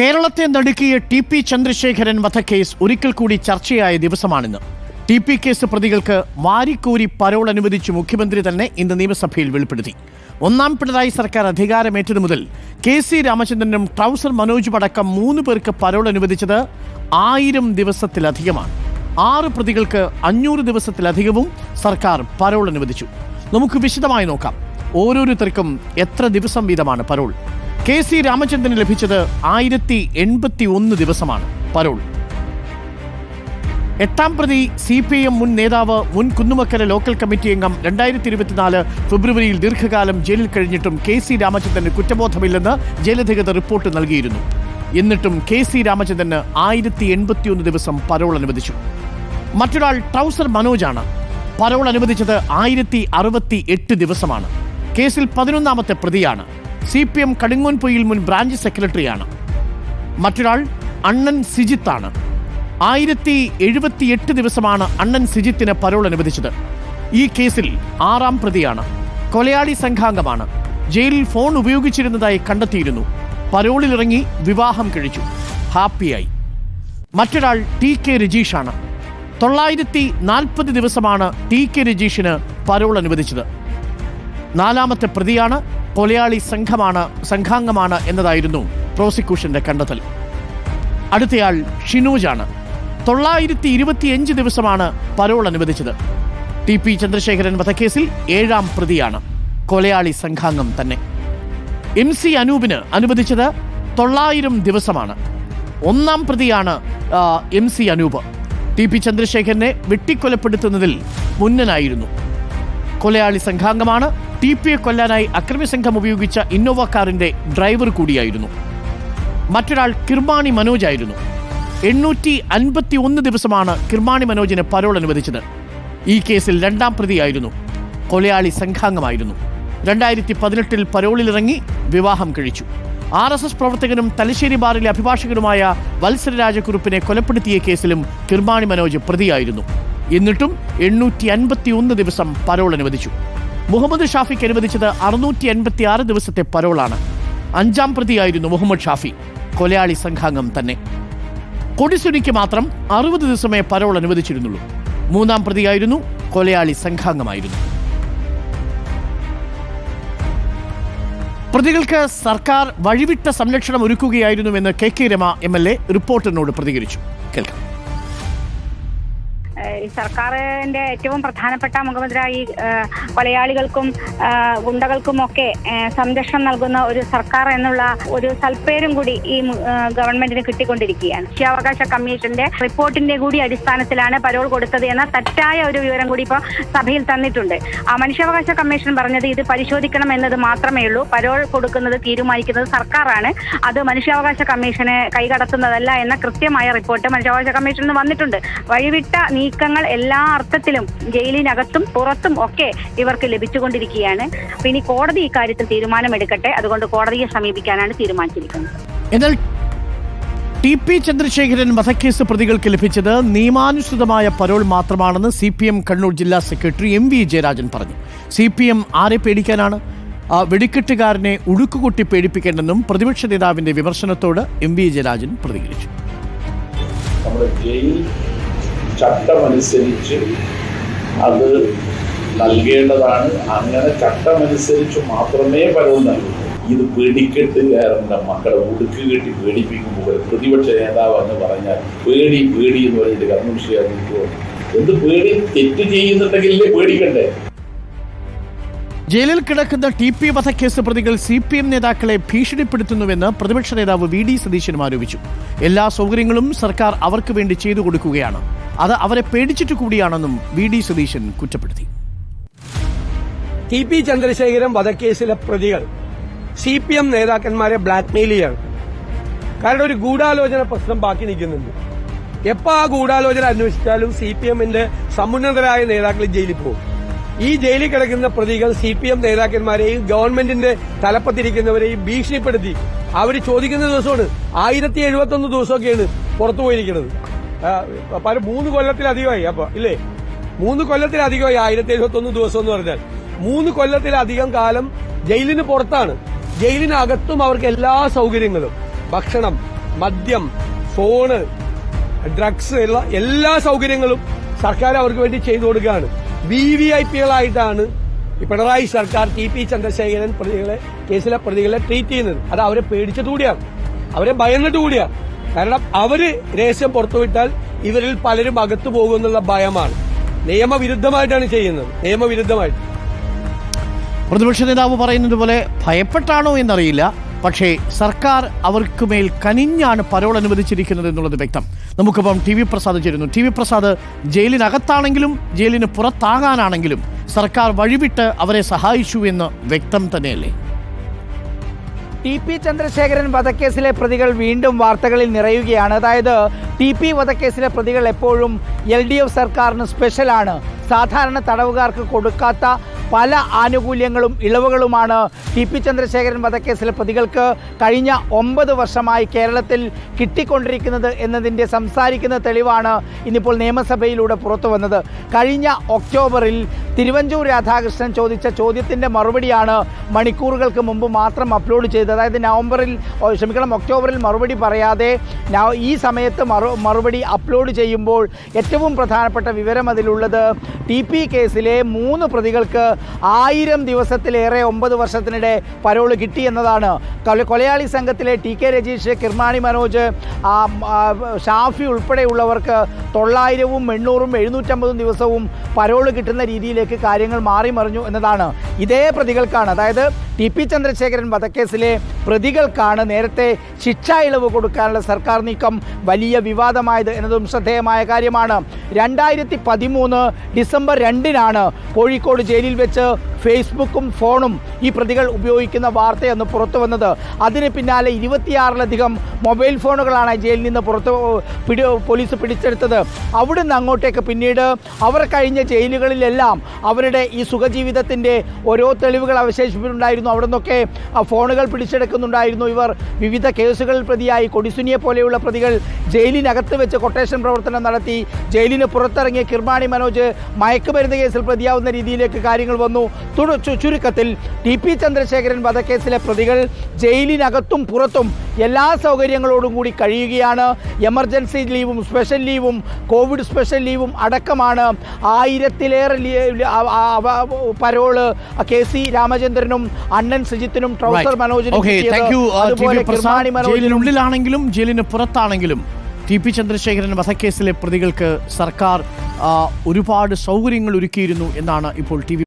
കേരളത്തെ നടുക്കിയ T P Chandrasekharan വധക്കേസ് ഒരിക്കൽ കൂടി ചർച്ചയായ ദിവസമാണിന്ന്. ടി പി കേസ് പ്രതികൾക്ക് വാരിക്കൂരി പരോൾ അനുവദിച്ച് മുഖ്യമന്ത്രി തന്നെ ഇന്ന് നിയമസഭയിൽ വെളിപ്പെടുത്തി. ഒന്നാം പിണറായി സർക്കാർ അധികാരമേറ്റതു മുതൽ കെ സി രാമചന്ദ്രനും ട്രൗസർ മനോജും അടക്കം മൂന്ന് പേർക്ക് പരോൾ അനുവദിച്ചത് ആയിരം ദിവസത്തിലധികമാണ്. ആറ് പ്രതികൾക്ക് അഞ്ഞൂറ് ദിവസത്തിലധികവും സർക്കാർ പരോൾ അനുവദിച്ചു. നമുക്ക് വിശദമായി നോക്കാം. ഓരോരുത്തർക്കും എത്ര ദിവസം വീതമാണ് പരോൾ? കെ സി രാമചന്ദ്രന് ലഭിച്ചത് ആയിരത്തി എൺപത്തി ഒന്ന് ദിവസമാണ്. പരോൾ. എട്ടാം പ്രതി സി പി എം മുൻ നേതാവ് മുൻ കുന്നുമക്കര ലോക്കൽ കമ്മിറ്റി അംഗം രണ്ടായിരത്തി ഇരുപത്തിനാല് ഫെബ്രുവരിയിൽ ദീർഘകാലം ജയിലിൽ കഴിഞ്ഞിട്ടും കെ സി രാമചന്ദ്രന് കുറ്റബോധമില്ലെന്ന് ജയിലധികൃതർ റിപ്പോർട്ട് നൽകിയിരുന്നു. എന്നിട്ടും കെ സി രാമചന്ദ്രന് ആയിരത്തി എൺപത്തിയൊന്ന് ദിവസം പരോൾ അനുവദിച്ചു. മറ്റൊരാൾ ട്രൗസർ മനോജാണ് പരോൾ അനുവദിച്ചത് ആയിരത്തി അറുപത്തി എട്ട് ദിവസമാണ്. കേസിൽ പതിനൊന്നാമത്തെ പ്രതിയാണ്. സി പി എം കടുങ്ങോൻപൊയിൽ മുൻ ബ്രാഞ്ച് സെക്രട്ടറിയാണ്. മറ്റൊരാൾ അണ്ണൻ സിജിത്താണ്. ആയിരത്തി എഴുപത്തിയെട്ട് ദിവസമാണ് അണ്ണൻ സിജിത്തിന് പരോൾ അനുവദിച്ചത്. ഈ കേസിൽ ആറാം പ്രതിയാണ്. കൊലയാളി സംഘാംഗമാണ്. ജയിലിൽ ഫോൺ ഉപയോഗിച്ചിരുന്നതായി കണ്ടെത്തിയിരുന്നു. പരോളിലിറങ്ങി വിവാഹം കഴിച്ചു. ഹാപ്പിയായി. മറ്റൊരാൾ ടി കെ രജീഷാണ്. തൊള്ളായിരത്തി നാൽപ്പത് ദിവസമാണ് ടി കെ രജീഷിന് പരോൾ അനുവദിച്ചത്. നാലാമത്തെ പ്രതിയാണ് കൊലയാളി സംഘമാണ് സംഘാംഗമാണ് എന്നതായിരുന്നു പ്രോസിക്യൂഷന്റെ കണ്ടെത്തൽ. അടുത്തയാൾ ഷിനൂജാണ്. തൊള്ളായിരത്തി ഇരുപത്തിയഞ്ച് ദിവസമാണ് പരോൾ അനുവദിച്ചത്. ടി പി ചന്ദ്രശേഖരൻ വധക്കേസിൽ ഏഴാം പ്രതിയാണ്. കൊലയാളി സംഘാംഗം തന്നെ. എം സി അനൂപിന് അനുവദിച്ചത് തൊള്ളായിരം ദിവസമാണ്. ഒന്നാം പ്രതിയാണ് M C Anoop. T P ചന്ദ്രശേഖരനെ വെട്ടിക്കൊലപ്പെടുത്തുന്നതിൽ മുന്നനായിരുന്നു. കൊലയാളി സംഘാംഗമാണ് ടി പിയെ കൊല്ലാനായി അക്രമി സംഘം ഉപയോഗിച്ച ഇന്നോവ കാറിന്റെ ഡ്രൈവർ കൂടിയായിരുന്നു. മറ്റൊരാൾ കിർമാണി മനോജ് ആയിരുന്നു. എണ്ണൂറ്റി അൻപത്തി ഒന്ന് ദിവസമാണ് കിർമാണി മനോജിന് പരോൾ അനുവദിച്ചത്. ഈ കേസിൽ രണ്ടാം പ്രതിയായിരുന്നു. കൊലയാളി സംഘാംഗമായിരുന്നു. രണ്ടായിരത്തി പതിനെട്ടിൽ പരോളിലിറങ്ങി വിവാഹം കഴിച്ചു. ആർ എസ് എസ് പ്രവർത്തകനും തലശ്ശേരി ബാറിലെ അഭിഭാഷകനുമായ വത്സര രാജക്കുറുപ്പിനെ കൊലപ്പെടുത്തിയ കേസിലും കിർമാണി മനോജ് പ്രതിയായിരുന്നു. എന്നിട്ടും എണ്ണൂറ്റി അൻപത്തി ഒന്ന് ദിവസം പരോൾ അനുവദിച്ചു. മുഹമ്മദ് ഷാഫിക്ക് അനുവദിച്ചത് അറുന്നൂറ്റി എൺപത്തി ആറ് ദിവസത്തെ പരോളാണ്. അഞ്ചാം പ്രതിയായിരുന്നു മുഹമ്മദ് ഷാഫി കൊലയാളി സംഘാംഗം തന്നെ. കൊടിസുനിക്ക് മാത്രം അറുപത് ദിവസമേ പരോൾ അനുവദിച്ചിരുന്നുള്ളൂ. മൂന്നാം പ്രതിയായിരുന്നു കൊലയാളി സംഘാംഗമായിരുന്നു. പ്രതികൾക്ക് സർക്കാർ വഴിവിട്ട സംരക്ഷണം ഒരുക്കുകയായിരുന്നുവെന്ന് K K Rema M L A റിപ്പോർട്ടറിനോട് പ്രതികരിച്ചു. കേൾക്കാം. സർക്കാരിന്റെ ഏറ്റവും പ്രധാനപ്പെട്ട മുഖമുദ്ര ഈ കൊലയാളികൾക്കും ഗുണ്ടകൾക്കുമൊക്കെ സംരക്ഷണം നൽകുന്ന ഒരു സർക്കാർ എന്നുള്ള ഒരു സൽപ്പേരും കൂടി ഈ ഗവൺമെന്റിന് കിട്ടിക്കൊണ്ടിരിക്കുകയാണ്. മനുഷ്യാവകാശ കമ്മീഷന്റെ റിപ്പോർട്ടിന്റെ കൂടി അടിസ്ഥാനത്തിലാണ് പരോൾ കൊടുത്തത് എന്ന തെറ്റായ ഒരു വിവരം കൂടി ഇപ്പോൾ സഭയിൽ തന്നിട്ടുണ്ട്. ആ മനുഷ്യാവകാശ കമ്മീഷൻ പറഞ്ഞത് ഇത് പരിശോധിക്കണം എന്നത് മാത്രമേ ഉള്ളൂ. പരോൾ കൊടുക്കുന്നത് തീരുമാനിക്കുന്നത് സർക്കാരാണ്. അത് മനുഷ്യാവകാശ കമ്മീഷനെ കൈകടത്തുന്നതല്ല എന്ന കൃത്യമായ റിപ്പോർട്ട് മനുഷ്യാവകാശ കമ്മീഷനിൽ നിന്ന് വന്നിട്ടുണ്ട്. വഴിവിട്ട നീക്കങ്ങൾ എല്ലാ അർത്ഥത്തിലും ജയിലിനകത്തും പുറത്തും ഒക്കെ ഇവർക്ക് ലഭിച്ചുകൊണ്ടിരിക്കുകയാണ്. അപ്പൊ ഇനി കോടതി ഇക്കാര്യത്തിൽ തീരുമാനമെടുക്കട്ടെ. അതുകൊണ്ട് കോടതിയെ സമീപിക്കാനാണ് തീരുമാനിച്ചിരിക്കുന്നത്. എന്നാൽ ടി പി ചന്ദ്രശേഖരൻ വധക്കേസ് പ്രതികൾക്ക് ലഭിച്ചത് നിയമാനുസൃതമായ പരോൾ മാത്രമാണെന്ന് സി പി എം കണ്ണൂർ ജില്ലാ സെക്രട്ടറി എം വി ജയരാജൻ പറഞ്ഞു. സി പി എം ആരെ പേടിക്കാനാണ്? വെടിക്കെട്ടുകാരനെ ഉടുക്കുകൊട്ടി പേടിപ്പിക്കേണ്ടെന്നും പ്രതിപക്ഷ നേതാവിന്റെ വിമർശനത്തോട് എം വി ജയരാജൻ പ്രതികരിച്ചു. നമ്മുടെ ജയിൽ ചട്ടമനുസരിച്ച് അത് നൽകേണ്ടതാണ്. അങ്ങനെ ചട്ടമനുസരിച്ച് മാത്രമേ പലവും നൽകൂ. ഇത് പേടിക്കെട്ടുകാരന്റെ മക്കളെ ഉടുക്ക് കെട്ടി പേടിപ്പിക്കുമ്പോൾ പ്രതിപക്ഷ നേതാവ് എന്ന് പറഞ്ഞാൽ പേടി പേടി എന്ന് പറഞ്ഞിട്ട് കർമ്മവിഷയം എന്ത് പേടി? തെറ്റ് ചെയ്യുന്നുണ്ടെങ്കിലേ പേടിക്കണ്ടേ? ജയിലിൽ കിടക്കുന്ന ടി പി വധക്കേസ് പ്രതികൾ സി പി എം നേതാക്കളെ ഭീഷണിപ്പെടുത്തുന്നുവെന്ന് പ്രതിപക്ഷ നേതാവ് വി ഡി സതീശനും ആരോപിച്ചു. എല്ലാ സൗകര്യങ്ങളും സർക്കാർ അവർക്ക് വേണ്ടി ചെയ്തു കൊടുക്കുകയാണ്. അത് അവരെ പേടിച്ചിട്ട് കൂടിയാണെന്നും വി ഡി സതീശൻ കുറ്റപ്പെടുത്തി. ടി പി ചന്ദ്രശേഖരൻ വധക്കേസിലെ പ്രതികൾ സി പി എം നേതാക്കന്മാരെ ബ്ലാക്ക്മെയിൽ ചെയ്യാണ്. കാരണം ഒരു ഗൂഢാലോചന പ്രശ്നം ബാക്കി നിൽക്കുന്നുണ്ട്. എപ്പോ ആ ഗൂഢാലോചന അന്വേഷിച്ചാലും സി പി എമ്മിന്റെ സമുന്നതരായ നേതാക്കൾ ജയിലിൽ പോകും. ഈ ജയിലിൽ കിടക്കുന്ന പ്രതികൾ സി പി എം നേതാക്കന്മാരെയും ഗവൺമെന്റിന്റെ തലപ്പത്തിരിക്കുന്നവരെയും ഭീഷണിപ്പെടുത്തി. അവർ ചോദിക്കുന്ന ദിവസമാണ്. ആയിരത്തി എഴുപത്തി ഒന്ന് ദിവസമൊക്കെയാണ് പുറത്തു പോയിരിക്കുന്നത്. പല മൂന്ന് കൊല്ലത്തിലധികമായി. അപ്പൊ ഇല്ലേ? മൂന്ന് കൊല്ലത്തിലധികമായി ആയിരത്തി എഴുപത്തി ഒന്ന് ദിവസം എന്ന് പറഞ്ഞാൽ. മൂന്ന് കൊല്ലത്തിലധികം കാലം ജയിലിന് പുറത്താണ്. ജയിലിനകത്തും അവർക്ക് എല്ലാ സൗകര്യങ്ങളും. ഭക്ഷണം മദ്യം ഫോണ് ഡ്രഗ്സ് എല്ലാ എല്ലാ സൗകര്യങ്ങളും സർക്കാർ അവർക്ക് വേണ്ടി ചെയ്തു കൊടുക്കുകയാണ്. ബി വി ഐ പികളായിട്ടാണ് പിണറായി സർക്കാർ ടി പി ചന്ദ്രശേഖരൻ പ്രതികളെ കേസിലെ പ്രതികളെ ട്രീറ്റ് ചെയ്യുന്നത്. അത് അവരെ പേടിച്ചതുകൂടിയാണ് കൂടിയാണ്. അവരെ ഭയന്നിട്ട് കൂടിയാണ്. കാരണം അവർ രഹസ്യം പുറത്തുവിട്ടാൽ ഇവരിൽ പലരും അകത്തു പോകുമെന്നുള്ള ഭയമാണ്. നിയമവിരുദ്ധമായിട്ടാണ് ചെയ്യുന്നത്. നിയമവിരുദ്ധമായിട്ട്. പ്രതിപക്ഷ നേതാവ് പറയുന്നത് പോലെ ഭയപ്പെട്ടാണോ എന്നറിയില്ല. പക്ഷേ സർക്കാർ അവർക്ക് മേൽ കനിഞ്ഞാണ് പരോൾ അനുവദിച്ചിരിക്കുന്നത് എന്നുള്ളത് വ്യക്തം. നമുക്കിപ്പം ടി വി പ്രസാദ് ചേരുന്നു. ടി വി പ്രസാദ് ജയിലിനകത്താണെങ്കിലും ജയിലിന് പുറത്താകാനാണെങ്കിലും സർക്കാർ വഴിവിട്ട് അവരെ സഹായിച്ചു എന്ന് വ്യക്തം തന്നെയല്ലേ? ടി പി ചന്ദ്രശേഖരൻ വധക്കേസിലെ പ്രതികൾ വീണ്ടും വാർത്തകളിൽ നിറയുകയാണ്. അതായത് ടി പി വധക്കേസിലെ പ്രതികൾ എപ്പോഴും എൽ ഡി എഫ് സർക്കാരിന് സ്പെഷ്യലാണ് സാധാരണ തടവുകാർക്ക് കൊടുക്കാത്ത പല ആനുകൂല്യങ്ങളും ഇളവുകളുമാണ് ടി പി ചന്ദ്രശേഖരൻ വധക്കേസിലെ പ്രതികൾക്ക് കഴിഞ്ഞ ഒമ്പത് വർഷമായി കേരളത്തിൽ കിട്ടിക്കൊണ്ടിരിക്കുന്നത് എന്നതിന്റെ സംസാരിക്കുന്ന തെളിവാണ് ഇന്നിപ്പോൾ നിയമസഭയിലൂടെ പുറത്തു വന്നത് കഴിഞ്ഞ ഒക്ടോബറിൽ തിരുവഞ്ചൂർ രാധാകൃഷ്ണൻ ചോദിച്ച ചോദ്യത്തിന്റെ മറുപടിയാണ് മണിക്കൂറുകൾക്ക് മുമ്പ് മാത്രം അപ്ലോഡ് ചെയ്തത്. അതായത് നവംബറിൽ ക്ഷമിക്കണം ഒക്ടോബറിൽ മറുപടി പറയാതെ ഈ സമയത്ത് മറു മറുപടി അപ്ലോഡ് ചെയ്യുമ്പോൾ ഏറ്റവും പ്രധാനപ്പെട്ട വിവരം അതിലുള്ളത് ടി പി കേസിലെ മൂന്ന് പ്രതികൾക്ക് ആയിരം ദിവസത്തിലേറെ ഒമ്പത് വർഷത്തിനിടെ പരോൾ കിട്ടി എന്നതാണ്. കൊലയാളി സംഘത്തിലെ ടി കെ രജീഷ് കിർമാണി മനോജ് ഷാഫി ഉൾപ്പെടെയുള്ളവർക്ക് തൊള്ളായിരവും എണ്ണൂറും എഴുന്നൂറ്റമ്പതും ദിവസവും പരോൾ കിട്ടുന്ന രീതിയിലേക്ക് കാര്യങ്ങൾ മാറി മറിഞ്ഞു എന്നതാണ് ഇതേ പ്രതികൾക്കാണ്. അതായത് ടി പി ചന്ദ്രശേഖരൻ വധക്കേസിലെ പ്രതികൾക്കാണ് നേരത്തെ ശിക്ഷാ ഇളവ് കൊടുക്കാനുള്ള സർക്കാർ നീക്കം വലിയ വിവാദമായത് എന്നതും ശ്രദ്ധേയമായ കാര്യമാണ്. രണ്ടായിരത്തി പതിമൂന്ന് ഡിസംബർ രണ്ടിനാണ് കോഴിക്കോട് ജയിലിൽ വെച്ച് ഫേസ്ബുക്കും ഫോണും ഈ പ്രതികൾ ഉപയോഗിക്കുന്ന വാർത്തയെന്ന് പുറത്തു വന്നത്. അതിന് പിന്നാലെ ഇരുപത്തിയാറിലധികം മൊബൈൽ ഫോണുകളാണ് ജയിലിൽ നിന്ന് പുറത്ത് പിടി പോലീസ് പിടിച്ചെടുത്തത്. അവിടുന്ന് അങ്ങോട്ടേക്ക് പിന്നീട് അവർ കഴിഞ്ഞ ജയിലുകളിലെല്ലാം അവരുടെ ഈ സുഖജീവിതത്തിന്റെ ഓരോ തെളിവുകൾ അവശേഷിപ്പിച്ചിട്ടുണ്ടായിരുന്നു. അവിടെ നിന്നൊക്കെ ഫോണുകൾ പിടിച്ചെടുക്കുന്നുണ്ടായിരുന്നു ഇവർ. വിവിധ കേസുകളിൽ പ്രതിയായി. കൊടിസുനിയെ പോലെയുള്ള പ്രതികൾ ജയിലിനകത്ത് വെച്ച് കൊട്ടേഷൻ പ്രവർത്തനം നടത്തി. ജയിലിന് പുറത്തിറങ്ങിയ കിർമാണി മനോജ് മയക്കുമരുന്ന് കേസിൽ പ്രതിയാവുന്ന രീതിയിലേക്ക് കാര്യങ്ങൾ വന്നു. തുടച്ചു ചുരുക്കത്തിൽ ടി പി ചന്ദ്രശേഖരൻ വധക്കേസിലെ പ്രതികൾ ജയിലിനകത്തും പുറത്തും എല്ലാ സൗകര്യങ്ങളോടും കൂടി കഴിയുകയാണ്. എമർജൻസി ലീവും സ്പെഷ്യൽ ലീവും കോവിഡ് സ്പെഷ്യൽ ലീവും അടക്കമാണ്. ആയിരത്തിലേറെ പരോൾ കെ സി രാമചന്ദ്രനും അണ്ണൻ സുജിത്തിനും ട്രൗസർ മനോജിനും അതുപോലെ കിർമാണി മനോജിനും ജയിലിന് പുറത്താണെങ്കിലും ടി പി ചന്ദ്രശേഖരൻ വധക്കേസിലെ പ്രതികൾക്ക് സർക്കാർ ഒരുപാട് സൗകര്യങ്ങൾ ഒരുക്കിയിരുന്നു എന്നാണ് ഇപ്പോൾ ടി വി